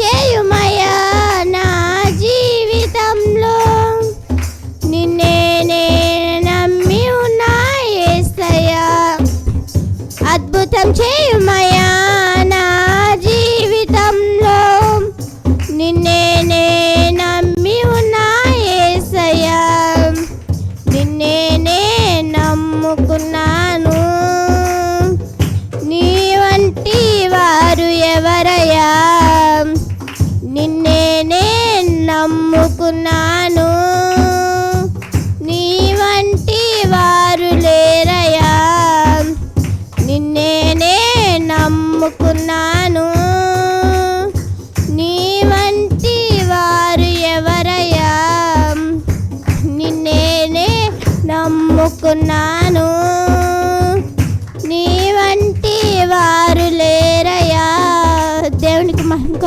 Yeah.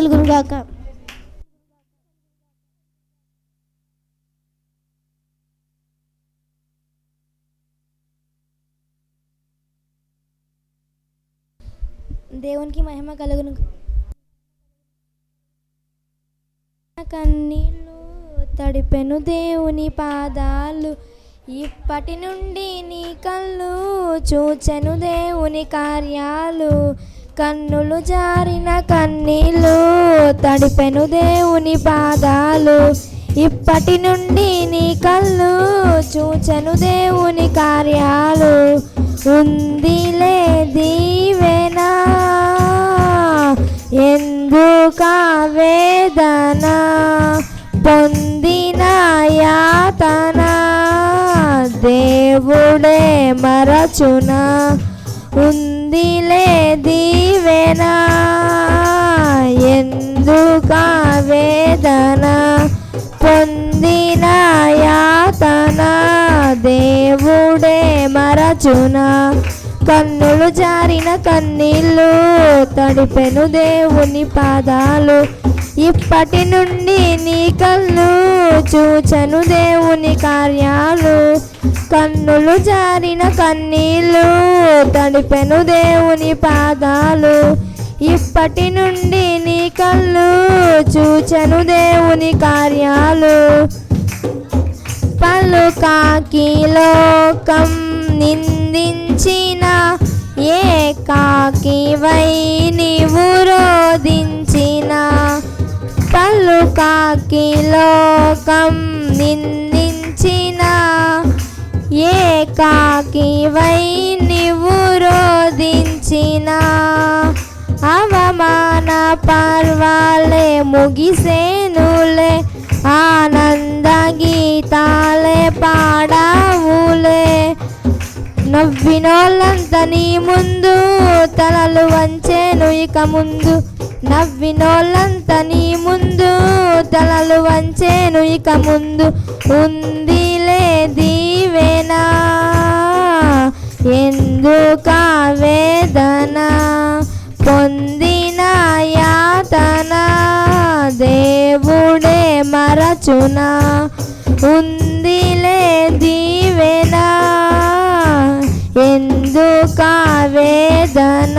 దేవునికి మహిమ కలుగును. దేవునికి మహిమ కలుగును కన్నీళ్ళు తడిపెను దేవుని పాదాలు. ఇప్పటి నుండి నీ కళ్ళు చూచెను దేవుని కార్యాలు. కన్నులు జారిన కన్నీళ్ళు తడిపెను దేవుని పాదాలు. ఇప్పటి నుండి నీ కళ్ళు చూచెను దేవుని కార్యాలు. ఉందిలే దీవెనా ఎందుక వేదన? పొందిన యాతన దేవుడే మరచున? దిలే దీవెన ఎందుక వేదన పొందిన యాతన? దేవుడే మరచున కన్నులు జారిన కన్నీళ్ళు తడిపెను దేవుని పాదాలు ఇప్పటి నుండి నీ కళ్ళు చూచను దేవుని కార్యాలు. కన్నులు జారిన కన్నీళ్ళు తడిపెను దేవుని పాదాలు. ఇప్పటి నుండి నీ కళ్ళు చూచను దేవుని కార్యాలు. పలు కాకిలోకం నిందించిన ఏ కాకి వై నీవు రోధించిన పలు కాకి లోకం నిందించిన ఏ కాకి వై రోధించిన. అవమాన పర్వాలే ముగిసేనులే ఆనంద గీతాలే పాడావులే. నవ్వినోళ్ళంత నీ ముందు తలలు వంచేను ఇక ముందు నవ్వినోళ్ళంతా నీ ముందు తలలు వంచేను ఇక ముందు. ఉందిలే దీవెనా ఎందుక వేదన? పొందిన యాతన దేవుడే మరచునా? ఉందిలే దీవెనా ఎందుక వేదన?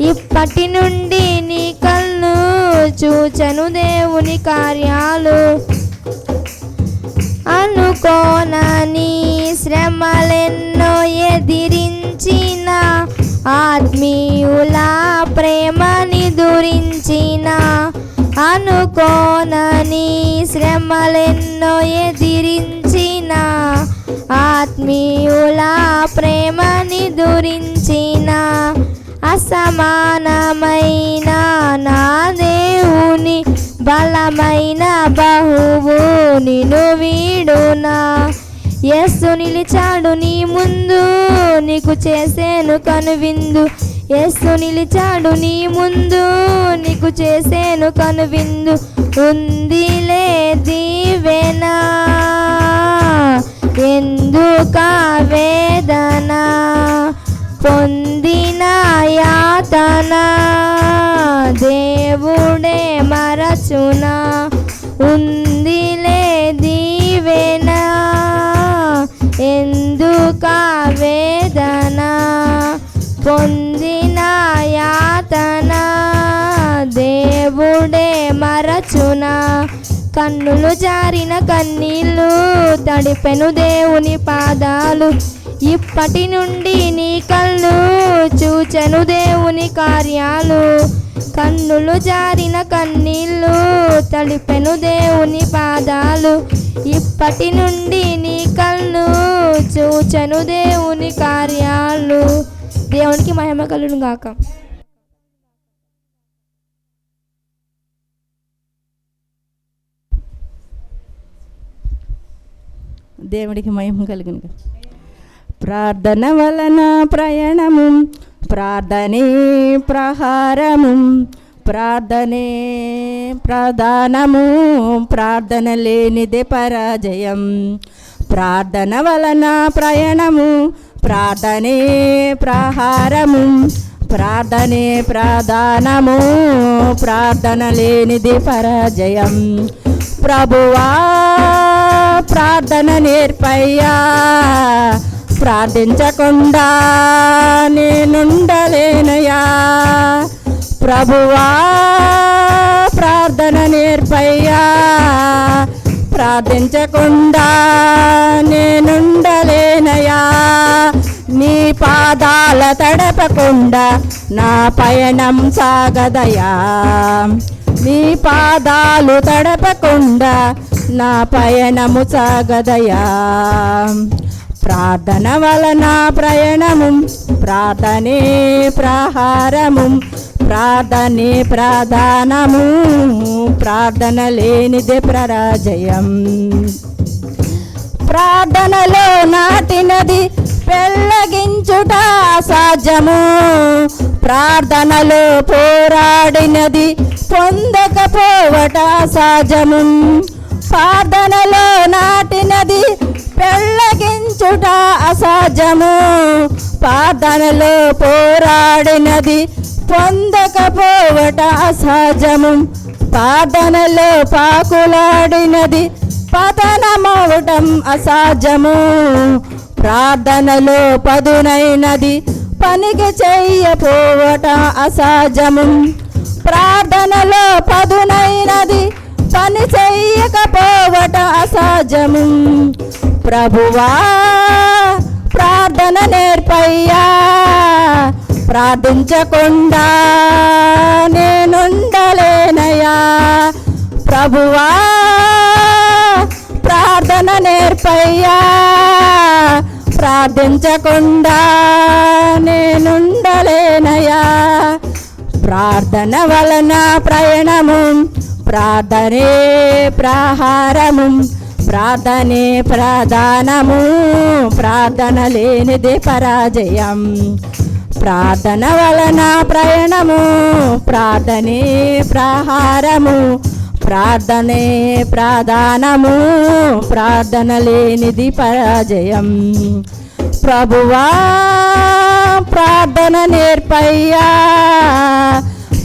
ఇప్పటి నుండి నీ కళ్ళు చూచను దేవుని కార్యాలు. అనుకోనని శ్రమలెన్నో ఎదిరించిన ఆత్మీయుల ప్రేమని దురించిన. అనుకోనని శ్రమలెన్నో ఎదిరించిన ఆత్మీయుల ప్రేమని దురించిన. అసమానమైన నా దేవుని బలమైన బహువు నిను వీడునా ఎస్సు నిలిచాడు నీ ముందు నీకు చేసేను కనువిందు. ఎస్సు నిలిచాడు నీ ముందు నీకు చేసేను కనువిందు. ఉందిలే దీవెనా వేదన? పొందిన యాతన దేవుడే మరచునా ఉందిలే దీవెన. ఎందుక వేదన? పొందిన యాతన. దేవుడే మరచునా కన్నులు జారిన కన్నీళ్ళు తడిపెను దేవుని పాదాలు. ఇప్పటి నుండి నీ కళ్ళు చూచెను దేవుని కార్యాలు. కన్నులు జారిన కన్నీళ్ళు తడిపెను దేవుని పాదాలు. ఇప్పటి నుండి నీ కళ్ళు చూచెను దేవుని కార్యాలు. దేవునికి మహిమ కలును గాక. దేవుడికి మహిమ కలిగిన ప్రార్థన వలన ప్రయాణము ప్రార్థనే ప్రహారము ప్రార్థనే ప్రధానము ప్రార్థన లేనిదే పరాజయం. ప్రార్థన వలన ప్రయాణము ప్రార్థనే ప్రహారము ప్రార్థనే ప్రధానము ప్రార్థన లేనిది పరాజయం. ప్రభువా ప్రార్థన నేర్పయ్యా ప్రార్థించకుండా నేనుండలేనయా. ప్రభువా ప్రార్థన నేర్పయ్యా. ప్రార్థించకుండా నేనుండలేనయా. నీ పాదాల తడపకుండా నా పయనం సాగదయా. నీ పాదాలు తడపకుండా నా పయనము సాగదయా. ప్రార్థన వలన ప్రయాణము ప్రార్థనే ప్రహారము ప్రార్థనే ప్రధానము ప్రార్థన లేనిదే ప్రరాజయం. ప్రార్థనలో నాటినది పెళ్ళగించుట అసాధ్యము ప్రార్థనలో పోరాడినది పొందకపోవట అసాధ్యము. ప్రార్థనలో నాటినది పెళ్ళగించుట అసాధ్యము. ప్రార్థనలో పోరాడినది పొందకపోవట అసహజము ప్రార్థనలో పాకులాడినది పతనమవటం అసాధ్యము. ప్రార్థనలో పదునైనది పనికి చెయ్యపోవట అసాధ్యము. ప్రార్థనలో పదునైనది పని చెయ్యకపోవట అసాధ్యము. ప్రభువా ప్రార్థన నేర్పయ్యా. ప్రార్థించకుండా నేనుండలేనయ్యా. ప్రభువా ప్రార్థన నేర్పయ్యా. ప్రార్థించకుండా నేనుండలేనయ్యా. ప్రార్థన వలన ప్రయాణము ప్రార్థనే ప్రహారము. ప్రార్థనే ప్రధానము ప్రార్థన లేనిదే పరాజయం. ప్రార్థన వలన ప్రయాణము ప్రార్థనే ప్రహారము. ప్రార్థనే ప్రధానము ప్రార్థన లేనిది పరాజయం. ప్రభువా ప్రార్థన నేర్పయ్యా.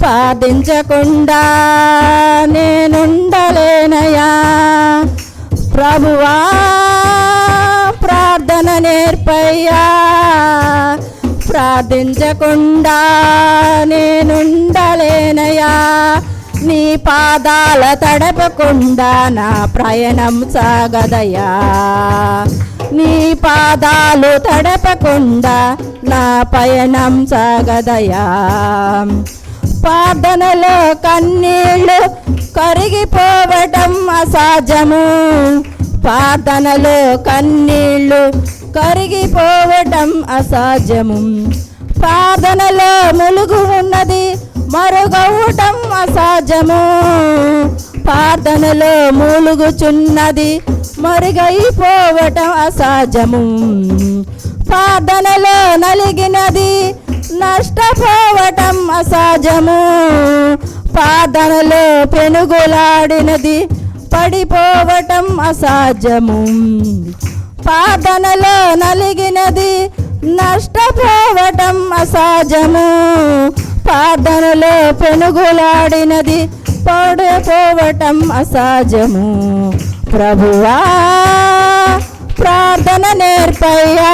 పాదించకుండా నేనుండలేనయా ప్రభువా ప్రార్థన నేర్పయ్యా. ప్రార్థించకుండా నేనుండలేనయా నీ పాదాల తడపకుండా నా ప్రయాణం సాగదయా నీ పాదాలు తడపకుండా నా పయనం సాగదయా ప్రార్థనలో కన్నీళ్ళు కరిగిపోవటం అసాధ్యము. ప్రార్థనలో కన్నీళ్ళు కరిగిపోవటం అసాధ్యము. ప్రార్థనలో ములుగు ఉన్నది మరుగవటం అసాధ్యము. ప్రార్థనలో మూలుగుచున్నది మరుగైపోవటం అసాధ్యము. ప్రార్థనలో నలిగినది నష్టపోవటం అసహజము పాదనలో పెనుగులాడినది పడిపోవటం అసాధ్యము. పాదనలో నలిగినది నష్టపోవటం అసహజము పాదనలో పెనుగులాడినది పడిపోవటం అసహజము ప్రభువా ప్రార్థన నేర్పయ్యా.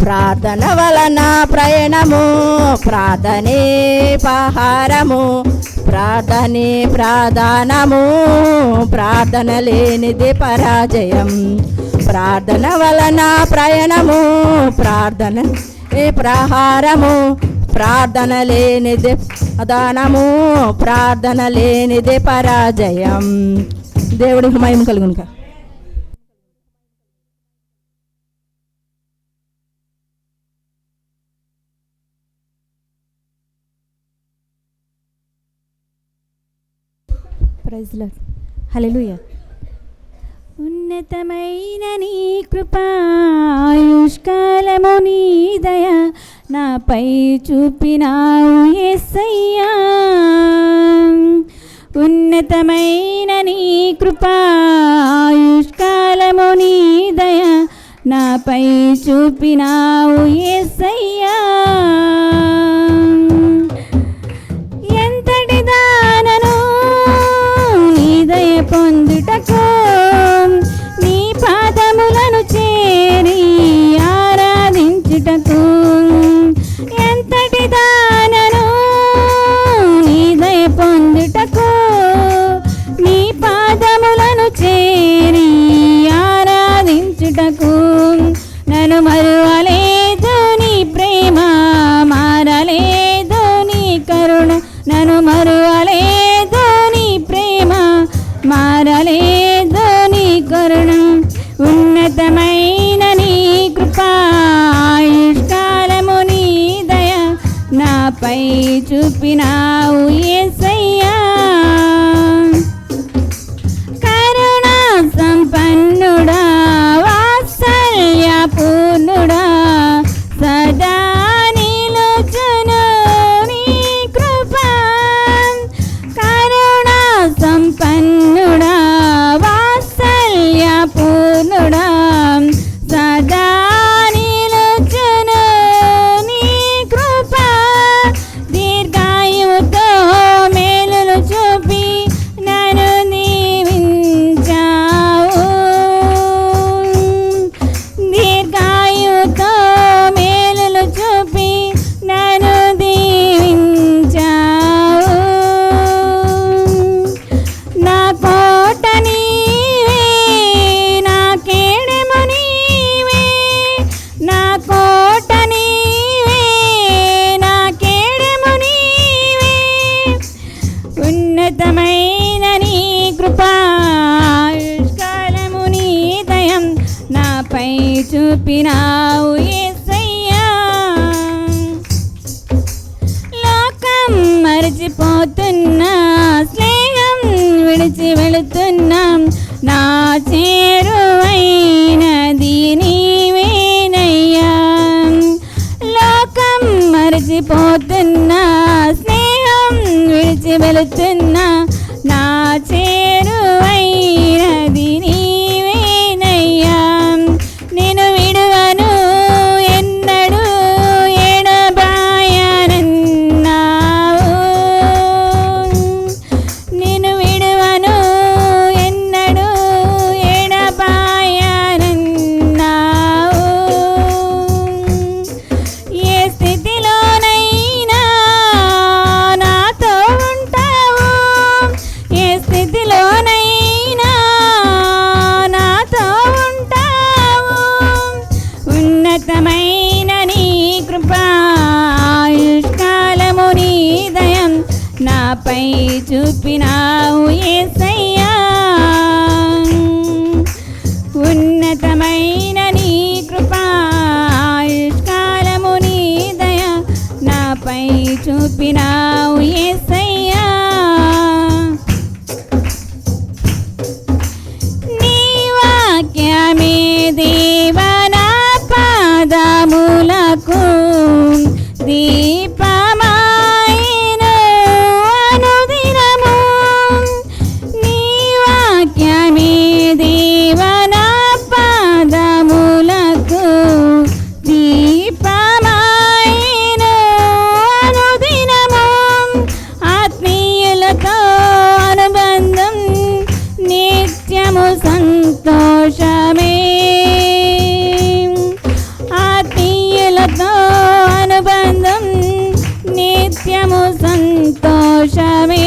ప్రార్థన వలన ప్రయాణము ప్రార్థనే పహారము ప్రార్థనే ప్రాధానము ప్రార్థన లేనిది పరాజయం. ప్రార్థన వలన ప్రయాణము ప్రార్థన ఏ ప్రహారము ప్రార్థన లేనిది దానము ప్రార్థన లేనిది పరాజయం. దేవుడికి మయం కలుగునుక. ప్రైజ్లో హలెలుయ ఉన్నతమైన నీ కృపా ఆయుష్కాలము నీ దయ నాపై చూపినావు ఎస్సయ్యా ఉన్నతమైన నీ కృపా ఆయుష్కాలము నీ దయ నాపై చూపినావు ఎస్సయ్యా உயிர்ப்பினா உயிர் செய் থাকো నిత్యము సంతోషమే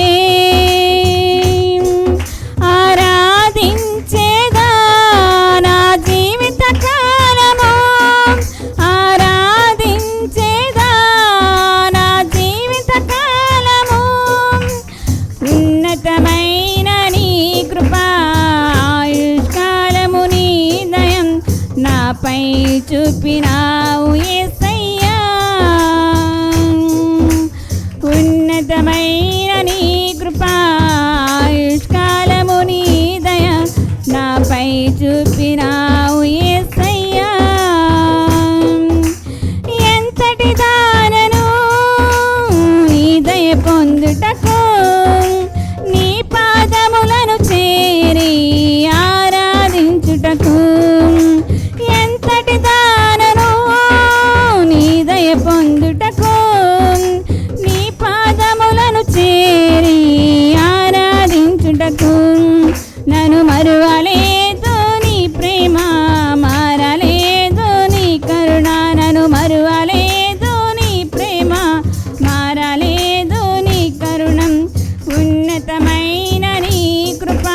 అనంతమైన నీ కృపాయుష్కాలము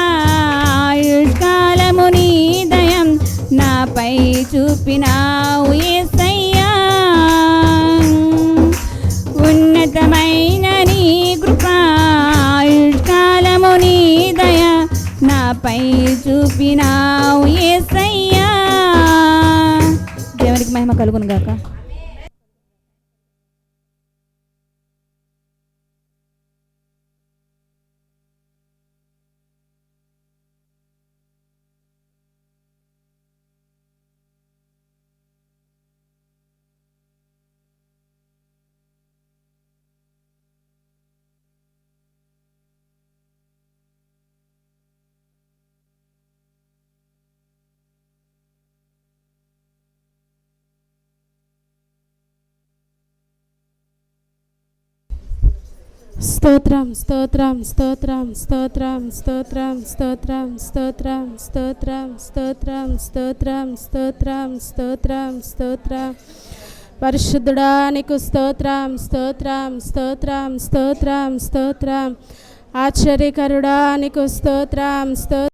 నీ దయం నాపై చూపినావు యేసయ్యా ఉన్నతమైన నీ కృపాయుష్కాలము నీ దయ నాపై చూపినావు యేసయ్యా దేవునికి మహిమ కలుగును గాక స్తోత్రం స్తోత్రం స్తోత్రం స్తోత్రం స్తోత్రం స్తోత్రం స్తోత్రం స్తోత్రం స్తోత్రం స్తోత్రం స్తోత్రం స్తోత్రం స్తోత్రం పరిశుద్ధుడా నీకు స్తోత్రం స్తోత్రం స్తోత్రం స్తోత్రం స్తోత్రం ఆశ్చర్యకరుడా నీకు స్తోత్రం స్తోత్రం